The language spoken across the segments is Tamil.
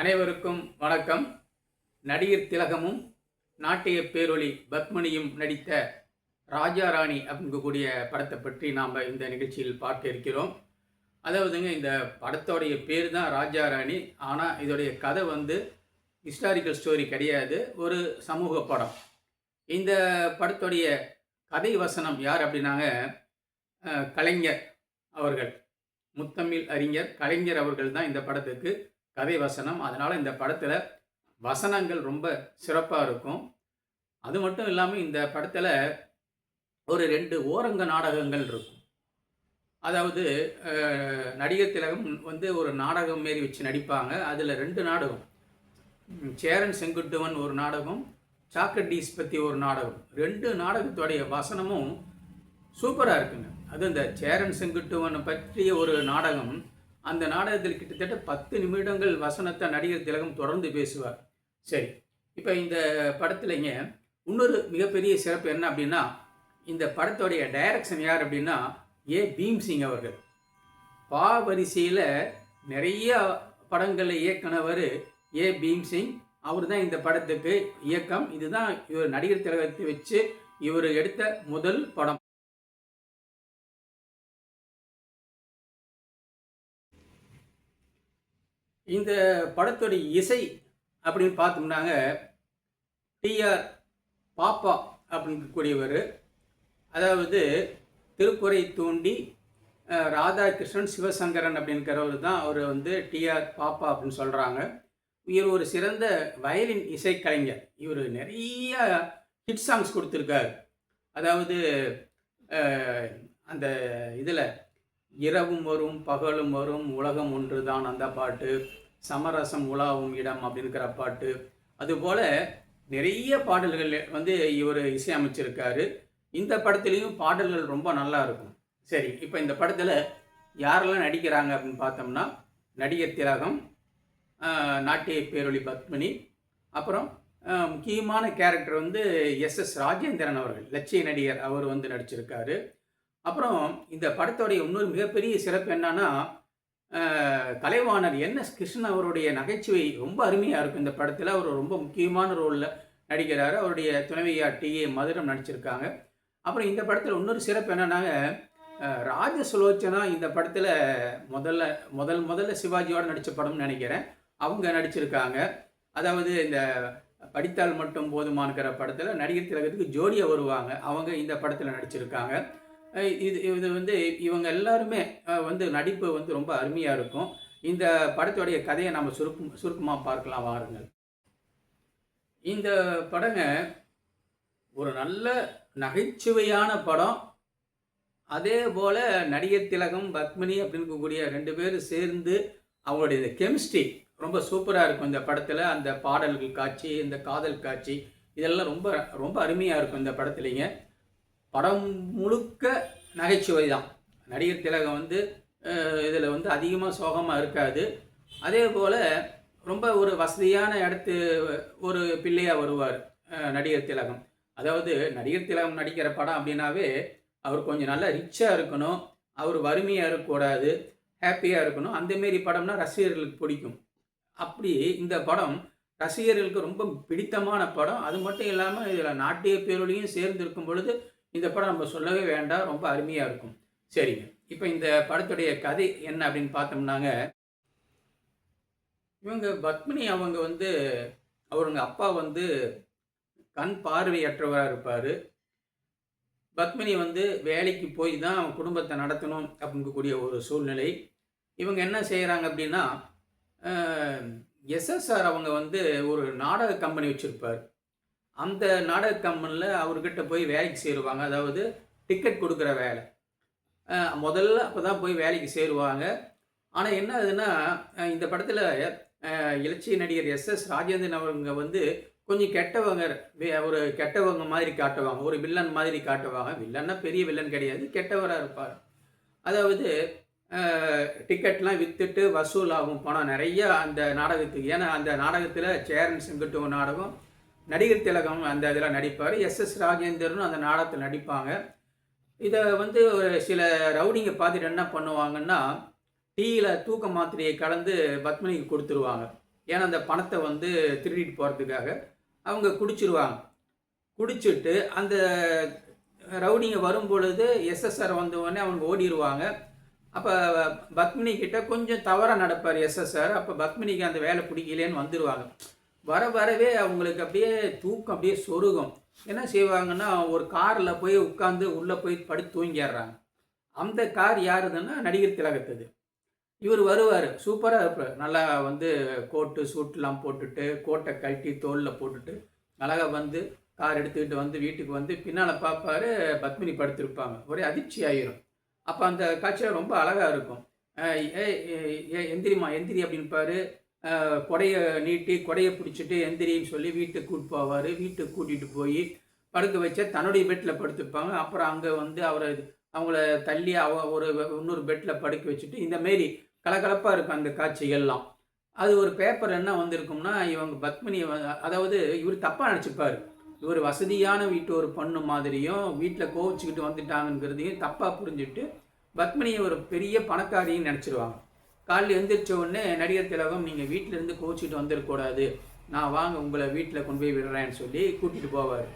அனைவருக்கும் வணக்கம். நடிகர் திலகமும் நாட்டிய பேரொளி பத்மினியும் நடித்த ராஜா ராணி அப்படிங்கக்கூடிய படத்தை பற்றி நாம் இந்த நிகழ்ச்சியில் பார்க்க இருக்கிறோம். அதாவதுங்க இந்த படத்தோடைய பேர் தான் ராஜா ராணி. ஆனால் இதோடைய கதை வந்து ஹிஸ்டாரிக்கல் ஸ்டோரி கிடையாது. ஒரு சமூக படம். இந்த படத்துடைய கதை வசனம் யார் அப்படின்னாங்க கலைஞர் அவர்கள். முத்தமிழ் அறிஞர் கலைஞர் அவர்கள் தான் இந்த படத்துக்கு கதை வசனம். அதனால் இந்த படத்தில் வசனங்கள் ரொம்ப சிறப்பாக இருக்கும். அது மட்டும் இல்லாமல் இந்த படத்தில் ஒரு ரெண்டு ஓரங்க நாடகங்கள் இருக்கும். அதாவது நடிகர் திலகம் வந்து ஒரு நாடகம் மாரி வச்சு நடிப்பாங்க. அதில் ரெண்டு நாடகம். சேரன் செங்குட்டுவன் ஒரு நாடகம் சாக்கடீஸ் பற்றி ஒரு நாடகம். ரெண்டு நாடகத்தோடைய வசனமும் சூப்பராக இருக்குங்க. அது இந்த சேரன் செங்குட்டுவனை பற்றிய ஒரு நாடகம். அந்த நாடகத்தில் கிட்டத்தட்ட பத்து நிமிடங்கள் வசனத்தை நடிகர் திலகம் தொடர்ந்து பேசுவார். சரி இப்போ இந்த படத்துலைங்க இன்னொரு மிகப்பெரிய சிறப்பு என்ன அப்படின்னா இந்த படத்தோடைய டைரக்ஷன் யார் அப்படின்னா ஏ. பீம்சிங் அவர்கள். பா வரிசையில் நிறைய படங்களை இயக்குனவர் ஏ. பீம்சிங். அவர் தான் இந்த படத்துக்கு இயக்கம். இதுதான் இவர் நடிகர் திலகத்தை வச்சு இவர் எடுத்த முதல் படம். இந்த படத்துடைய இசை அப்படின்னு பார்த்தோம்னாங்க டிஆர் பாப்பா அப்படிங்கக்கூடியவர். அதாவது திருக்குறை தூண்டி ராதாகிருஷ்ணன் சிவசங்கரன் அப்படிங்கிறவர் தான் அவர் வந்து டிஆர் பாப்பா அப்படின்னு சொல்கிறாங்க இவர் ஒரு சிறந்த வயலின் இசைக்கலைஞர். இவர் நிறைய ஹிட் சாங்ஸ் கொடுத்துருக்காரு. அதாவது அந்த இதில் இரவும் வரும் பகலும் வரும் உலகம் ஒன்று தான் அந்த பாட்டு. சமரசம் உலாவும் இடம் அப்படிங்கிற பாட்டு. அதுபோல் நிறைய பாடல்கள் வந்து இவர் இசையமைச்சிருக்காரு. இந்த படத்துலேயும் பாடல்கள் ரொம்ப நல்லா இருக்கும். சரி இப்போ இந்த படத்தில் யாரெல்லாம் நடிக்கிறாங்க அப்படின்னு பார்த்தோம்னா நடிகர் திலகம் நாட்டிய பேரொளி பத்மினி அப்புறம் முக்கியமான கேரக்டர் வந்து எஸ் எஸ் ராஜேந்திரன் அவர்கள் லட்சிய நடிகர் அவர் வந்து நடிச்சிருக்காரு. அப்புறம் இந்த படத்தோடைய இன்னொரு மிகப்பெரிய சிறப்பு என்னன்னா கலைவாணர் என் எஸ் கிருஷ்ணன் அவருடைய நகைச்சுவை ரொம்ப அருமையாக இருக்கும். இந்த படத்தில் அவர் ரொம்ப முக்கியமான ரோலில் நடிக்கிறார். அவருடைய துணைவியார் டி ஏ மதுரம் நடிச்சிருக்காங்க. அப்புறம் இந்த படத்தில் இன்னொரு சிறப்பு என்னன்னாங்க ராஜ சுலோச்சனா இந்த படத்தில் முதல்ல முதல் முதல்ல சிவாஜியோட நடித்த படம்னு நினைக்கிறேன். அவங்க நடிச்சிருக்காங்க. அதாவது இந்த படித்தால் மட்டும் போதுமான்கிற படத்தில் நடிகர் திலகத்துக்கு ஜோடியாக வருவாங்க. அவங்க இந்த படத்தில் நடிச்சிருக்காங்க. இது இது வந்து இவங்க எல்லாருமே வந்து நடிப்பு வந்து ரொம்ப அருமையாக இருக்கும். இந்த படத்துடைய கதையை நம்ம சுருக்கம் சுருக்கமாக பார்க்கலாம் வாருங்கள். இந்த படங்க ஒரு நல்ல நகைச்சுவையான படம். அதே போல் நடிகர் திலகம் பத்மினி அப்படின்னுக்கூடிய ரெண்டு பேரும் சேர்ந்து அவங்களுடைய கெமிஸ்ட்ரி ரொம்ப சூப்பராக இருக்கும். இந்த படத்தில் அந்த பாடல்கள் காட்சி இந்த காதல் காட்சி இதெல்லாம் ரொம்ப ரொம்ப அருமையாக இருக்கும் இந்த படத்துலைங்க. படம் முழுக்க நகைச்சுவை தான் நடிகர் திலகம் வந்து இதில் வந்து அதிகமாக சோகமாக இருக்காது. அதே போல் ரொம்ப ஒரு வசதியான இடத்து ஒரு பிள்ளையாக வருவார் நடிகர் திலகம். அதாவது நடிகர் திலகம் நடிக்கிற படம் அப்படின்னாவே அவர் கொஞ்சம் நல்லா ரிச்சாக இருக்கணும் அவர் வறுமையாக இருக்கக்கூடாது ஹாப்பியாக இருக்கணும். அந்தமாரி படம்னா ரசிகர்களுக்கு பிடிக்கும். அப்படி இந்த படம் ரசிகர்களுக்கு ரொம்ப பிடித்தமான படம். அது மட்டும் இல்லாமல் இதில் நாட்டிய பேரொழியும் சேர்ந்து இருக்கும் பொழுது இந்த படம் நம்ம சொல்லவே வேண்டாம் ரொம்ப அருமையாக இருக்கும். சரிங்க. இப்போ இந்த படத்துடைய கதை என்ன அப்படின்னு பார்த்தோம்னாங்க. இவங்க பத்மினி அவங்க வந்து அவருங்க அப்பா வந்து கண் பார்வையற்றவராக இருப்பார். பத்மினி வந்து வேலைக்கு போய் தான் அவங்க குடும்பத்தை நடத்தணும் அப்படிங்கக்கூடிய ஒரு சூழ்நிலை. இவங்க என்ன செய்கிறாங்க அப்படின்னா எஸ்எஸ்ஆர் அவங்க வந்து ஒரு நாடக கம்பெனி வச்சுருப்பார். அந்த நாடக கம்பெனியில் அவர்கிட்ட போய் வேலைக்கு சேருவாங்க. அதாவது டிக்கெட் கொடுக்குற வேலை. முதல்ல அப்போ தான் போய் வேலைக்கு சேருவாங்க. ஆனால் என்ன ஆகுதுன்னா இந்த படத்தில் இலட்சிய நடிகர் எஸ் எஸ் ராஜேந்திரன் அவங்க வந்து கொஞ்சம் கெட்டவங்க ஒரு கெட்டவங்க மாதிரி காட்டுவாங்க. ஒரு வில்லன் மாதிரி காட்டுவாங்க. வில்லன்னா பெரிய வில்லன் கிடையாது. கெட்டவராக இருப்பார். அதாவது டிக்கெட்லாம் விற்றுட்டு வசூல் ஆகும் பணம். நிறைய அந்த நாடகத்துக்கு. ஏன்னா அந்த நாடகத்தில் சேரன் செங்குட்டுவன் நாடகம் நடிகர் திலகம் அந்த இதில் நடிப்பார். எஸ் எஸ் ராஜேந்தர்னு அந்த நாடகத்தில் நடிப்பாங்க. இதை வந்து ஒரு சில ரவுடிங்க பார்த்துட்டு என்ன பண்ணுவாங்கன்னா டீயில் தூக்க மாத்திரையை கலந்து பத்மினிக்கு கொடுத்துருவாங்க. ஏன்னா அந்த பணத்தை வந்து திருடிட்டு போகிறதுக்காக அவங்க குடிச்சிருவாங்க. குடிச்சிட்டு அந்த ரவுடிங்க வரும் பொழுது எஸ்எஸ்ஆர் வந்தவொடனே அவங்க ஓடிடுவாங்க அப்போ பத்மினி கிட்ட கொஞ்சம் தவறாக நடப்பார் எஸ்எஸ்ஆர் அப்போ பத்மினிக்கு அந்த வேலை பிடிக்கலேன்னு வந்துடுவாங்க வர வரவே அவங்களுக்கு அப்படியே தூக்கம் அப்படியே சொருகும். என்ன செய்வாங்கன்னா ஒரு காரில் போய் உட்காந்து உள்ளே போய் படுத்து தூங்கிடுறாங்க. அந்த கார் யாருதுன்னா நடிகர் திலகத்தது. இவர் வருவார். சூப்பராக இருப்பார். நல்லா வந்து கோட்டு சூட்லாம் போட்டுட்டு கோட்டை கழட்டி தோலில் போட்டுட்டு அழகாக வந்து கார் எடுத்துக்கிட்டு வந்து வீட்டுக்கு வந்து பின்னால் பார்ப்பாரு பத்மினி படுத்திருப்பாங்க. ஒரே அதிர்ச்சி ஆயிரும். அப்போ அந்த காட்சியாக ரொம்ப அழகாக இருக்கும். ஏ ஏ- ஏ எந்திரிமா எந்திரி அப்படின்பாரு. கொடையை நீட்டி கொடையை பிடிச்சிட்டு எந்திரின்னு சொல்லி வீட்டுக்கு கூட்டு போவார். வீட்டுக்கு கூட்டிகிட்டு போய் படுக்க வச்சா தன்னுடைய பெட்டில் படுத்துப்பாங்க. அப்புறம் அங்கே வந்து அவரை அவங்கள தள்ளி அவ ஒரு இன்னொரு பெட்டில் படுக்க வச்சுட்டு இந்த மாரி கலகலப்பாக இருக்கும் அந்த காட்சிகள்லாம். அது ஒரு பேப்பர் என்ன வந்திருக்கும்னா இவங்க பத்மினி அதாவது இவர் தப்பாக நினச்சிப்பார். இவர் வசதியான வீட்டு ஒரு பொண்ணு மாதிரியும் வீட்டில் கோவிச்சுக்கிட்டு வந்துட்டாங்கங்கிறதையும் தப்பாக புரிஞ்சுட்டு பத்மினியை ஒரு பெரிய பணக்காரின்னு நினச்சிருவாங்க. காலையில் எந்திரிச்ச உடனே நடிகர் திலகம் நீங்கள் வீட்டிலேருந்து கோச்சிட்டு வந்துடக்கூடாது நான் வாங்க உங்களை வீட்டில் கொண்டு போய் விடுறேன்னு சொல்லி கூட்டிகிட்டு போவார்.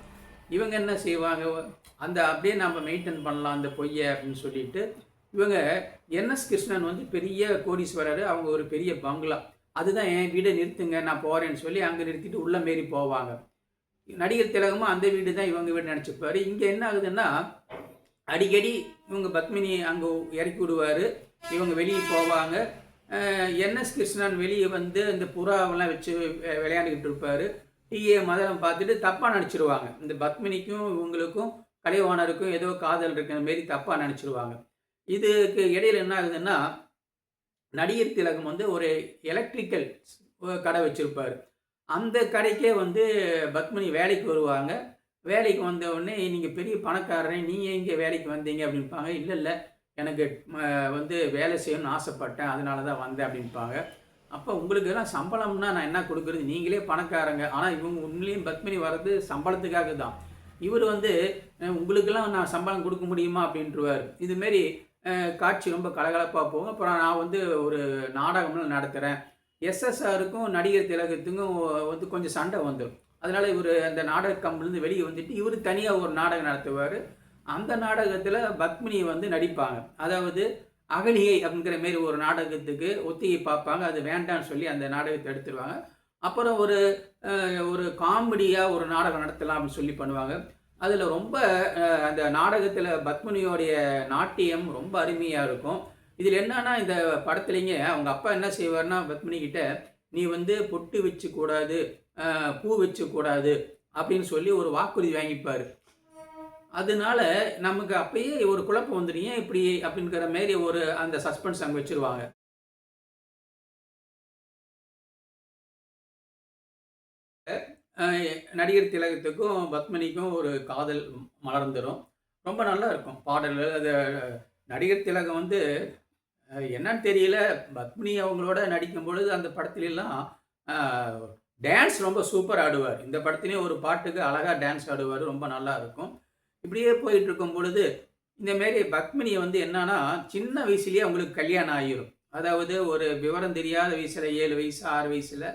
இவங்க என்ன செய்வாங்க? அந்த அப்படியே நம்ம மெயின்டைன் பண்ணலாம் அந்த பொய்யை அப்படின்னு சொல்லிட்டு இவங்க என்எஸ் கிருஷ்ணன் வந்து பெரிய கோடீஸ்வரர். அவங்க ஒரு பெரிய பங்களா. அதுதான் என் வீடை நிறுத்துங்க நான் போகிறேன்னு சொல்லி அங்கே நிறுத்திட்டு உள்ள மாரி போவாங்க. நடிகர் திலகமும் அந்த வீடு தான் இவங்க வீடு நினச்சிப்பாரு. இங்கே என்ன ஆகுதுன்னா அடிக்கடி இவங்க பத்மினி அங்கே இறக்கி விடுவார். இவங்க வெளியே போவாங்க. என்எஸ் கிருஷ்ணன் வெளியே வந்து இந்த புறாவெல்லாம் வச்சு விளையாண்டுக்கிட்டு இருப்பார். டிஏ மதனம் பார்த்துட்டு தப்பாக நினச்சிருவாங்க. இந்த பத்மினிக்கும் இவங்களுக்கும் கலைவாணருக்கும் ஏதோ காதல் இருக்கிற மாரி தப்பாக நினச்சிருவாங்க. இதுக்கு இடையில் என்ன ஆகுதுன்னா நடிகர் திலகம் வந்து ஒரு எலக்ட்ரிக்கல் கடை வச்சுருப்பார். அந்த கடைக்கே வந்து பத்மினி வேலைக்கு வருவாங்க. வேலைக்கு வந்த உடனே நீங்கள் பெரிய பணக்காரன் நீங்கள் எங்கே வேலைக்கு வந்தீங்க? அப்படின்பாங்க இல்லை இல்லை எனக்கு வந்து வேலை செய்யணும்னு ஆசைப்பட்டேன் அதனால தான் வந்தேன் அப்படின்பாங்க. அப்போ உங்களுக்கு எல்லாம் சம்பளம்னா நான் என்ன கொடுக்குறது? நீங்களே பணக்காரங்க. ஆனால் இவங்க உண்மையிலேயும் பத்மினி வர்றது சம்பளத்துக்காக தான். இவர் வந்து உங்களுக்கெல்லாம் நான் சம்பளம் கொடுக்க முடியுமா அப்படின்ட்டுருவார் இதுமாரி காட்சி ரொம்ப கலகலப்பாக போகும். அப்புறம் நான் வந்து ஒரு நாடகம்லாம் நடத்துகிறேன் எஸ்எஸ்ஆருக்கும் நடிகர் திலகத்துக்கும் வந்து கொஞ்சம் சண்டை வந்துடும் அதனால் இவர் அந்த நாடக கம்பிலேருந்து வெளியே வந்துட்டு இவர் தனியாக ஒரு நாடகம் நடத்துவார். அந்த நாடகத்தில் பத்மினி வந்து நடிப்பாங்க. அதாவது அகலிகை அப்படிங்கிற மாரி ஒரு நாடகத்துக்கு ஒத்திகை பார்ப்பாங்க. அது வேண்டான்னு சொல்லி அந்த நாடகத்தை எடுத்துருவாங்க. அப்புறம் ஒரு ஒரு காமெடியாக ஒரு நாடகம் நடத்தலாம் அப்படின்னு சொல்லி பண்ணுவாங்க. அதில் ரொம்ப அந்த நாடகத்தில் பத்மினியோடைய நாட்டியம் ரொம்ப அருமையாக இருக்கும். இதில் என்னன்னா இந்த படத்துலைங்க அவங்க அப்பா என்ன செய்வார்னா பத்மினி கிட்ட நீ வந்து பொட்டு வச்சுக்கூடாது பூ வச்சுக்கூடாது அப்படின்னு சொல்லி ஒரு வாக்குறுதி வாங்கிப்பார். அதனால நமக்கு அப்பயே ஒரு குழப்பம் வந்துடும் ஏன் இப்படி? அப்படிங்கிற மாரி ஒரு அந்த சஸ்பென்ஸ் அங்கே வச்சிருவாங்க. நடிகர் திலகத்துக்கும் பத்மினிக்கும் ஒரு காதல் மலர்ந்துடும் ரொம்ப நல்லா இருக்கும் பாடல்கள் அது நடிகர் திலகம் வந்து என்னன்னு தெரியல. பத்மினி அவங்களோட நடிக்கும் பொழுது அந்த படத்துலலாம் டான்ஸ் ரொம்ப சூப்பர் ஆடுவார். இந்த படத்துலேயும் ஒரு பாட்டுக்கு அழகாக டான்ஸ் ஆடுவார். ரொம்ப நல்லா இருக்கும். இப்படியே போயிட்டு இருக்கும் பொழுது இந்த மாரி பத்மினியை வந்து என்னன்னா சின்ன வயசுலேயே அவங்களுக்கு கல்யாணம் ஆகிரும் அதாவது ஒரு விவரம் தெரியாத வயசில் ஏழு வயசு ஆறு வயசில்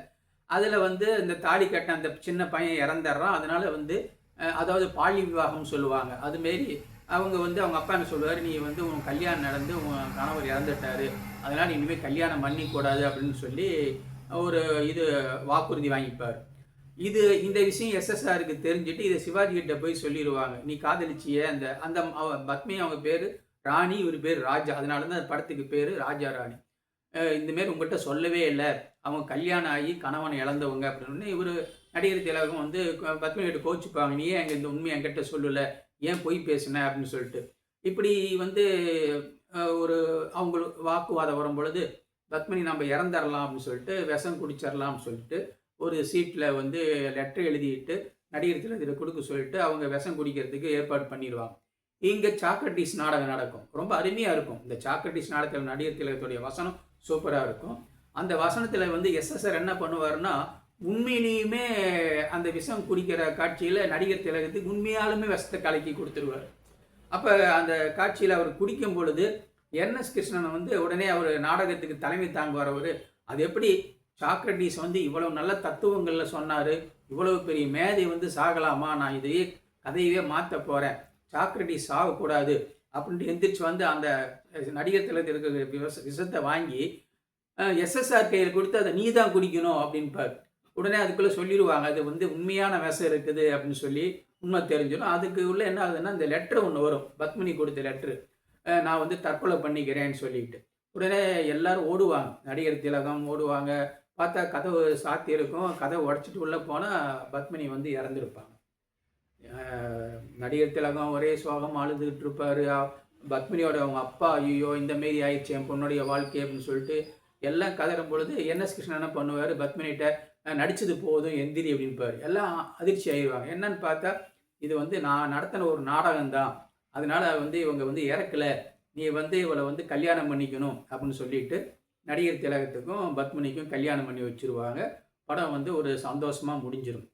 அதில் வந்து இந்த தாலி கட்ட அந்த சின்ன பையன் இறந்துடுறான். அதனால் வந்து அதாவது பாலி விவாகம் சொல்லுவாங்க. அதுமாரி அவங்க வந்து அவங்க அப்பா என்ன சொல்லுவார் நீ வந்து உன் கல்யாணம் நடந்து உன் கணவர் இறந்துட்டாரு. அதனால் நீ இனிமேல் கல்யாணம் பண்ணிக்கூடாது அப்படின்னு சொல்லி ஒரு இது வாக்குறுதி வாங்கிப்பார். இது இந்த விஷயம் எஸ்எஸ்ஆருக்கு தெரிஞ்சுட்டு இதை சிவாஜி கிட்ட போய் சொல்லிடுவாங்க. நீ காதலிச்சிய? அந்த அந்த அவ- பத்மி அவங்க பேர் ராணி இவர் பேர் ராஜா. அதனால தான் அந்த படத்துக்கு பேர் ராஜா ராணி. இந்தமாரி உங்கள்கிட்ட சொல்லவே இல்லை. அவங்க கல்யாணம் ஆகி கணவனை இழந்தவங்க. அப்படின்னு இவர் நடிகர் திலகம் வந்து க- பத்மினி கிட்ட கோச்சுப்பாங்க. நீ ஏன் இந்த உண்மையை என்கிட்ட சொல்லலை? ஏன் பொய் பேசுன? அப்படின்னு சொல்லிட்டு. இப்படி வந்து ஒரு அவங்க வாக்குவாதம் வரும் பொழுது பத்மினி நம்ம இறந்துடலாம் அப்படின்னு சொல்லிட்டு விஷம் குடிச்சிடலாம்னு சொல்லிட்டு ஒரு சீட்டில் வந்து லெட்டர் எழுதிட்டு நடிகர் திலகத்தில் கொடுக்க சொல்லிட்டு அவங்க விஷம் குடிக்கிறதுக்கு ஏற்பாடு பண்ணிடுவாங்க. இங்கே சாக்ரட்டிஸ் நாடகம் நடக்கும். ரொம்ப அருமையாக இருக்கும். இந்த சாக்ரட்டிஸ் நாடகத்தில் நடிகர் திலகத்துடைய வசனம் சூப்பராக இருக்கும். அந்த வசனத்தில் வந்து எஸ்எஸ்ஆர் என்ன பண்ணுவார்னா உண்மையிலேயுமே அந்த விஷம் குடிக்கிற காட்சியில் நடிகர் திலகத்துக்கு உண்மையாலுமே விஷத்தை கலக்கி கொடுத்துருவார். அப்போ அந்த காட்சியில் அவர் குடிக்கும் பொழுது என் எஸ் கிருஷ்ணனை வந்து உடனே அவர் நாடகத்துக்கு தலைமை தாங்குவார் அவர். அது எப்படி? சாக்ரட்டிஸ் வந்து இவ்வளவு நல்ல தத்துவங்களில் சொன்னார் இவ்வளவு பெரிய மேதை வந்து சாகலாமா? நான் இதையே கதையவே மாற்ற போகிறேன் சாக்ரட்டிஸ் சாகக்கூடாது அப்படின்ட்டு எந்திரிச்சு வந்து அந்த நடிகர் திலகத்தில் இருக்கிற விஷ விஷத்தை வாங்கி எஸ்எஸ்ஆர் கையில் கொடுத்து அதை நீ தான் குடிக்கணும் அப்படின்பார். உடனே அதுக்குள்ளே சொல்லிடுவாங்க அது வந்து உண்மையான விஷம் இருக்குது அப்படின்னு சொல்லி உண்மை தெரிஞ்சிடும். அதுக்கு உள்ள என்ன ஆகுதுன்னா இந்த லெட்ரு ஒன்று வரும். பத்மினி கொடுத்த லெட்ரு நான் வந்து தற்கொலை பண்ணிக்கிறேன்னு சொல்லிட்டு. உடனே எல்லாரும் ஓடுவாங்க. நடிகர் திலகம் ஓடுவாங்க. பார்த்தா கதவு சாத்தி இருக்கும். கதவை உடச்சிட்டு உள்ளே போனால் பத்மினி வந்து இறந்துருப்பாங்க. நடிகர் திலகம் ஒரே சோகம் அழுதுகிட்டு இருப்பார். பத்மினியோட அவங்க அப்பா ஐயோ இந்த மாரி ஆயிடுச்சு என் பொண்ணுடைய வாழ்க்கை அப்படின்னு சொல்லிட்டு எல்லாம் கதறும் பொழுது என்எஸ் கிருஷ்ணன் என்ன பண்ணுவார்? பத்மினிகிட்ட நடித்தது நடிச்சது போதும் எந்திரி அப்படின்பார். எல்லாம் அதிர்ச்சி ஆயிடுவாங்க. என்னன்னு பார்த்தா இது வந்து நான் நடத்தின ஒரு நாடகம் தான் அதனால் வந்து இவங்க வந்து இறக்கல. நீ வந்து இவளை வந்து கல்யாணம் பண்ணிக்கணும் அப்படின்னு சொல்லிட்டு நடிகர் திலகத்துக்கும் பத்மினிக்கும் கல்யாணம் பண்ணி வச்சுருவாங்க. படம் வந்து ஒரு சந்தோஷமாக முடிஞ்சிடும்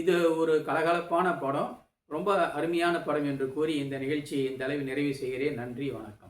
இது ஒரு கலகலப்பான படம். ரொம்ப அருமையான படம் என்று கூறி இந்த நிகழ்ச்சியை இந்த அளவில் நிறைவு செய்கிறேன். நன்றி வணக்கம்.